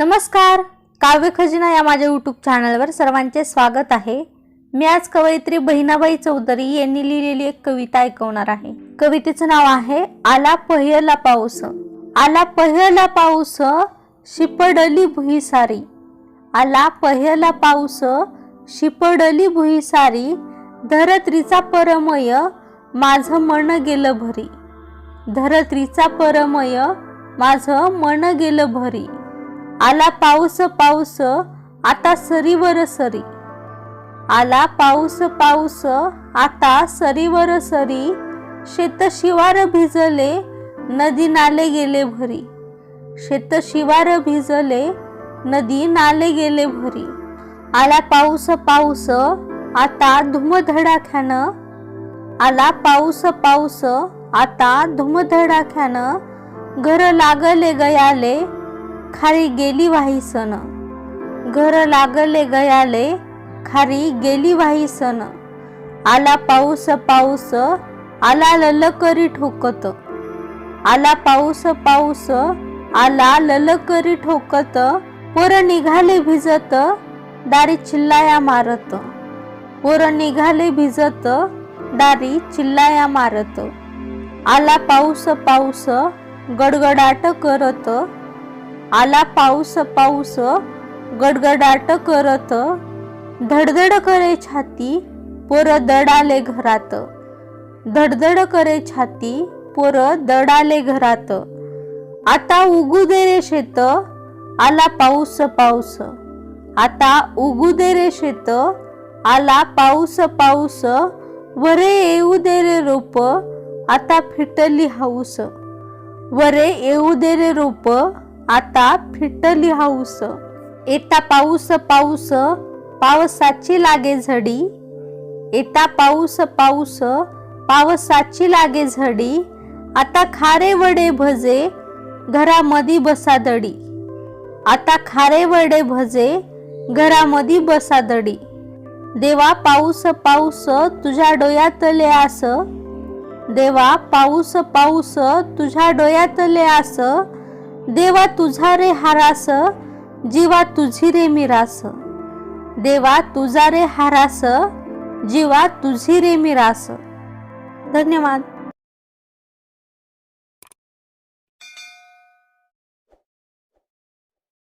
नमस्कार. काव्य खजिना या माझ्या यूट्यूब चॅनलवर सर्वांचे स्वागत आहे. मी आज कवयित्री बहिणाबाई चौधरी यांनी लिहिलेली एक कविता ऐकवणार आहे. कवितेचं नाव आहे आला पहिला पाऊस. आला पहिला पाऊस शिपडली भुई सारी आला पहिला पाऊस शिपडली भुई सारी धरत्रीचा परमय माझं मन गेलं भरी. धरत्रीचा परमय माझं मन गेलं भरी. आला पाऊस पाऊस आता सरीवर सरी. आला पाऊस पाऊस आता सरीवर सरी. शेतशिवार भिजले नदी नाले गेले भरी. शेतशिवार भिजले नदी नाले गेले भरी. आला पाऊस पाऊस आता धुमधडाख्यानं आला पाऊस पाऊस आता धुमधडाख्यानं घर लागले गयाले खारी गेली वाही सन घर लागले गयाले खारी गेली वाही सन आला पाऊस पाऊस आला ललकरी ठोकत. आला पाऊस पाऊस आला ललकरी ठोकत. पोर निघाले भिजत दारी चिल्लाया मारत. पोर निघाले भिजत दारी चिल्लाया मारत. आला पाऊस पाऊस गडगडाट करत. आला पाऊस पाऊस गडगडाट करत. धडधड करे छाती पोर दडाले घरात. धडधड करे छाती पोर दडाले घरात. आता उगू दे रे शेत आला पाऊस पाऊस. आता उगू दे रे शेत आला पाऊस पाऊस. वरे येऊ दे रे रोप आता फिटली हाऊस. वरे येऊ दे रे रोप आता फिटली हाऊस. येता पाऊस पाऊस पावसाची लागे झडी. येता पाऊस पाऊस पावसाची लागे झडी. आता खारे वडे भजे घरामधी बसा दडी. आता खारे वडे भजे घरामधी बसा दडी. देवा पाऊस पाऊस तुझ्या डोयातले आस. देवा पाऊस पाऊस तुझ्या डोयातले आस. देवा तुझा रे हारास जीवा तुझी रे मिरास देवा तुझा रे हारास जीवा तुझी रे मिरास धन्यवाद.